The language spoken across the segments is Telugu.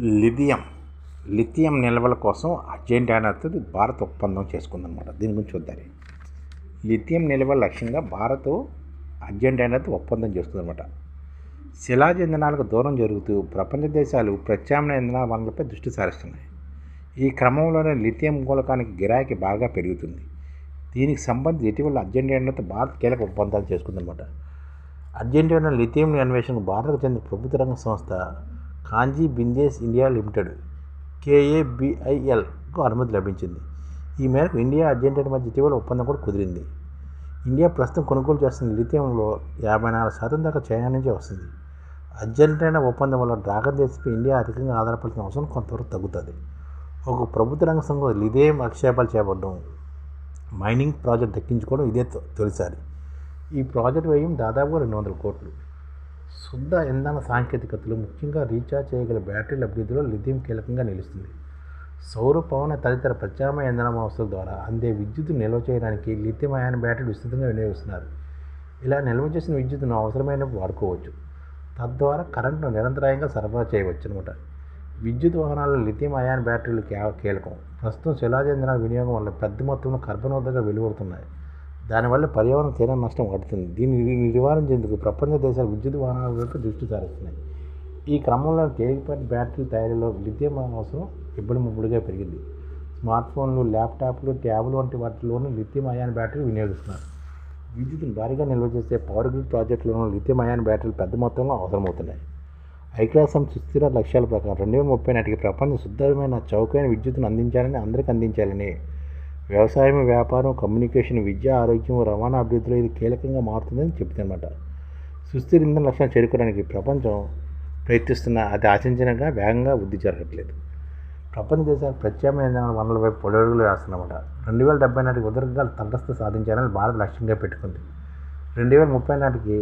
లిథియం. లిథియం నిల్వల కోసం అర్జెంటీనాతో భారత్ ఒప్పందం చేసుకుందనమాట దీని గురించి చూద్దాం. లిథియం నిల్వల లక్ష్యంగా భారత్ అర్జెంటీనాతో ఒప్పందం చేస్తుందన్నమాట. శిలాజ ఇంధనాలకు దూరం జరుగుతూ ప్రపంచ దేశాలు ప్రత్యామ్నాయ ఇంధన వనరులపై దృష్టి సారిస్తున్నాయి. ఈ క్రమంలోనే లిథియం మూలకానికి గిరాకీ బాగా పెరుగుతుంది. దీనికి సంబంధించి ఇటీవల అర్జెంటీనాతో భారత్ కీలక ఒప్పందాలు చేసుకుందనమాట అర్జెంటీనా లిథియం అన్వేషణకు భారత్కు చెందిన ప్రభుత్వ రంగ సంస్థ కాంజీ బిందేస్ ఇండియా లిమిటెడ్ కేఏబిఐఎల్కు అనుమతి లభించింది. ఈ మేరకు ఇండియా అర్జెంటీనా మధ్య ఇటీవల ఒప్పందం కూడా కుదిరింది. ఇండియా ప్రస్తుతం కొనుగోలు చేస్తున్న లిథియంలో యాభై నాలుగు శాతం దాకా చైనా నుంచే వస్తుంది. అర్జెంటీనా ఒప్పందం వల్ల డ్రాగన్ దేశంపై ఇండియా అధికంగా ఆధారపడిన అవసరం కొంతవరకు తగ్గుతుంది. ఒక ప్రభుత్వ రంగ సంఘం లిథియం ఆక్షేపాలు చేపట్టడం మైనింగ్ ప్రాజెక్ట్ దక్కించుకోవడం ఇదే తొలిసారి. ఈ ప్రాజెక్ట్ వ్యయం దాదాపుగా రెండు వందల కోట్లు. శుద్ధ ఇంధన సాంకేతికతలు ముఖ్యంగా రీఛార్జ్ చేయగల బ్యాటరీల అభివృద్ధిలో లిథియం కీలకంగా నిలుస్తుంది. సౌర పవన తదితర ప్రత్యామ్నాయ ఇంధన వ్యవస్థల ద్వారా అందే విద్యుత్ నిల్వ చేయడానికి లిథియం అయాన్ బ్యాటరీ విస్తృతంగా వినియోగిస్తున్నారు. ఇలా నిల్వ చేసిన విద్యుత్తును అవసరమైనప్పుడు వాడుకోవచ్చు. తద్వారా కరెంటును నిరంతరాయంగా సరఫరా చేయవచ్చు అనమాట విద్యుత్ వాహనాల్లో లిథియం అయాన్ బ్యాటరీలు కీలకం. ప్రస్తుతం శిలాజ ఇంధనాల వినియోగం వల్ల పెద్ద మొత్తంలో కర్బనోద్గా వెలువడుతున్నాయి. దానివల్ల పర్యావరణం తీరా నష్టం పడుతుంది. దీన్ని నివారించేందుకు ప్రపంచ దేశాలు విద్యుత్ వాహనాల వైపు దృష్టి సారిస్తున్నాయి. ఈ క్రమంలో తేలికపాటి బ్యాటరీ తయారీలో లిథియం అవసరం ఇబ్బంది ముప్పుడుగా పెరిగింది. స్మార్ట్ ఫోన్లు ల్యాప్టాప్లు ట్యాబ్లు వంటి వాటిలోనూ లిథియం అయాన్ బ్యాటరీ వినియోగిస్తున్నారు. విద్యుత్తును భారీగా నిల్వ చేసే పవర్ గ్రిడ్ ప్రాజెక్టులోనూ లిథియం అయాన్ బ్యాటరీలు పెద్ద మొత్తంలో అవసరమవుతున్నాయి. ఐక్యరాజ్యం సుస్థిర లక్ష్యాల ప్రకారం రెండు వేల ముప్పై నాటికి ప్రపంచ శుద్ధమైన చౌకైన విద్యుత్తును అందించాలని అందరికీ అందించాలని వ్యవసాయం వ్యాపారం కమ్యూనికేషన్ విద్య ఆరోగ్యం రవాణా అభివృద్ధిలో ఇది కీలకంగా మారుతుందని చెప్తుందన్నమాట సుస్థిర ఇంధన లక్ష్యాలు చేరుకోవడానికి ప్రపంచం ప్రయత్నిస్తున్న అది ఆశించినగా వేగంగా వృద్ధి జరగట్లేదు. ప్రపంచ దేశాలు ప్రత్యామ్నాయ ఇంధనాల వనరుల వైపు పొడవులు వేస్తున్నమాట రెండు వేల డెబ్బై నాటికి ఉదరగాలు తటస్థ సాధించాలని భారత్ లక్ష్యంగా పెట్టుకుంది. రెండు వేల ముప్పై నాటికి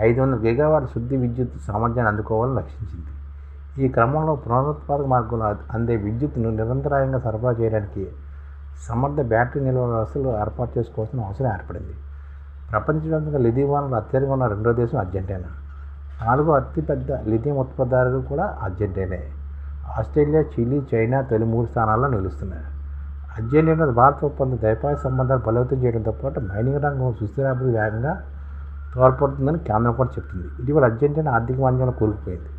ఐదు వందల గిగావాట్ శుద్ధి విద్యుత్ సామర్థ్యాన్ని అందుకోవాలని లక్షించింది ఈ క్రమంలో పునరుత్పాదక మార్గంలో అందే విద్యుత్తును నిరంతరాయంగా సరఫరా చేయడానికి సమర్థ బ్యాటరీ నిల్వ వ్యవస్థలు ఏర్పాటు చేసుకోవాల్సిన అవసరం ఏర్పడింది. ప్రపంచవ్యాప్తంగా లిథియం వనరులు అత్యధికంగా ఉన్న రెండో దేశం అర్జెంటీనా. నాలుగో అతిపెద్ద లిథియం ఉత్పత్తిదారులు కూడా అర్జెంటీనే. ఆస్ట్రేలియా చిలీ చైనా తొలి మూడు స్థానాల్లో నిలుస్తున్నాయి. అర్జెంటీనా భారత ఒప్పందం ద్వైపాయ సంబంధాలు బలోపేతం చేయడంతో పాటు మైనింగ్ రంగం సుస్థిరాభివృద్ధి వేగంగా తోడ్పడుతుందని కేంద్రం కూడా చెప్తుంది. ఇటీవల అర్జెంటీనా ఆర్థిక మాంద్యంలో కోల్పోయింది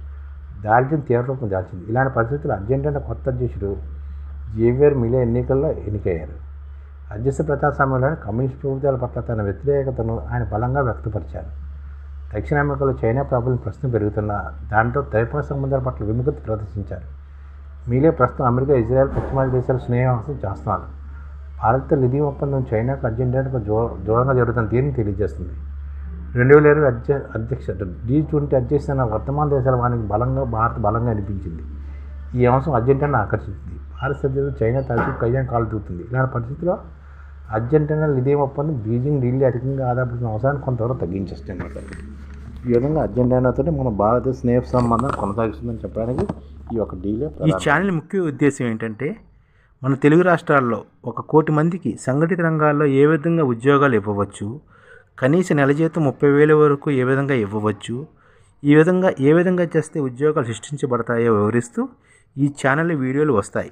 దారిద్ర్యం తీవ్ర రూపం దాల్చింది. ఇలాంటి పరిస్థితులు అర్జెంటీనా కొత్త అధ్యక్షుడు జేవియర్ మిలే ఎన్నికల్లో ఎన్నికయ్యారు. అధ్యక్ష ప్రజాస్వామ్యంలోని కమ్యూనిస్ట్ ప్రభుత్వాల పట్ల తన వ్యతిరేకతను ఆయన బలంగా వ్యక్తపరిచారు. దక్షిణ అమెరికాలో చైనా ప్రాబ్లం ప్రస్తుతం పెరుగుతున్న దాంతో ద్వైపాక్షిక సంబంధాల పట్ల విముఖత ప్రదర్శించారు. మీలే ప్రస్తుతం అమెరికా ఇజ్రాయెల్ పశ్చిమాది దేశాలు స్నేహవాసం చేస్తున్నారు. భారత నిధి ఒప్పందం చైనాకు అర్జెంటీనాకు జో దూరంగా జరుగుతున్న దీనిని తెలియజేస్తుంది. రెండు వేల ఇరవై అధ్య అధ్యక్ష జీ ట్వంటీ అధ్యక్షన వర్తమాన దేశాల వానికి బలంగా భారత్ బలంగా అనిపించింది. ఈ అంశం అర్జెంటీనా ఆకర్షించింది. భారత సభ్యులు చైనా తరచూ కయ్యం కాలు దూకుతుంది ఇలాంటి పరిస్థితిలో అర్జెంటీనా లిథియం ఒప్పందం? బీజింగ్ ఢిల్లీ అధికంగా ఆధారపడిన అవసరాన్ని కొంతవరకు తగ్గించేస్తాయి అన్నమాట. ఈ విధంగా అర్జెంటీనాతో మన భారతదేశ స్నేహ సంబంధం కొనసాగిస్తుందని చెప్పడానికి ఈ యొక్క డీలే ఈ ఛానల్ ముఖ్య ఉద్దేశం ఏంటంటే మన తెలుగు రాష్ట్రాల్లో ఒక కోటి మందికి సంఘటిత రంగాల్లో ఏ విధంగా ఉద్యోగాలు ఇవ్వవచ్చు కనీస నెల జీతం ముప్పై వేల వరకు ఏ విధంగా ఇవ్వవచ్చు ఈ విధంగా ఏ విధంగా చేస్తే ఉద్యోగాలు సృష్టించబడతాయో వివరిస్తూ ఈ ఛానల్ వీడియోలు వస్తాయి.